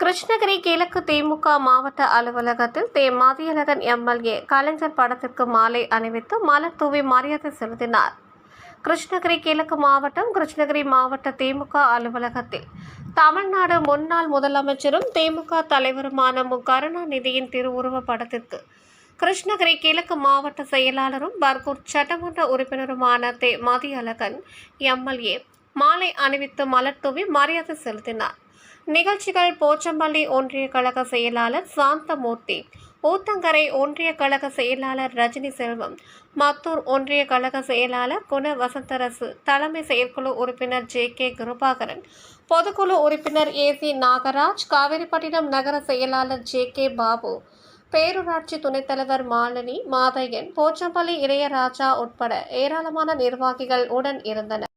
கிருஷ்ணகிரி கிழக்கு திமுக மாவட்ட அலுவலகத்தில் தே. மதியழகன் எம்எல்ஏ கலைஞர் படத்திற்கு மாலை அணிவித்து மலர் தூவி மரியாதை செலுத்தினார். கிருஷ்ணகிரி கிழக்கு மாவட்டம் கிருஷ்ணகிரி மாவட்ட திமுக அலுவலகத்தில் தமிழ்நாடு முன்னாள் முதலமைச்சரும் திமுக தலைவருமான மு. கருணாநிதியின் திருவுருவப் படத்திற்கு கிருஷ்ணகிரி கிழக்கு மாவட்ட செயலாளரும் பர்கூர் சட்டமன்ற உறுப்பினருமான தே. மதியழகன் எம்எல்ஏ மாலை அணிவித்து மலர் தூவி மரியாதை செலுத்தினார். நிகழ்ச்சிகள் போச்சம்பள்ளி ஒன்றிய கழக செயலாளர் சாந்தமூர்த்தி ஊத்தங்கரை ஒன்றிய கழக செயலாளர் ரஜினி செல்வம் மத்தூர் ஒன்றிய கழக செயலாளர் குண வசந்தரசு தலைமை செயற்குழு உறுப்பினர் ஜே கே கிருபாகரன் பொதுக்குழு உறுப்பினர் ஏ சி நாகராஜ் காவேரிப்பட்டினம் நகர செயலாளர் ஜே கே பாபு பேரூராட்சி துணைத் தலைவர் மாலினி மாதையன் போச்சம்பள்ளி இளையராஜா உட்பட ஏராளமான நிர்வாகிகள் உடன் இருந்தனர்.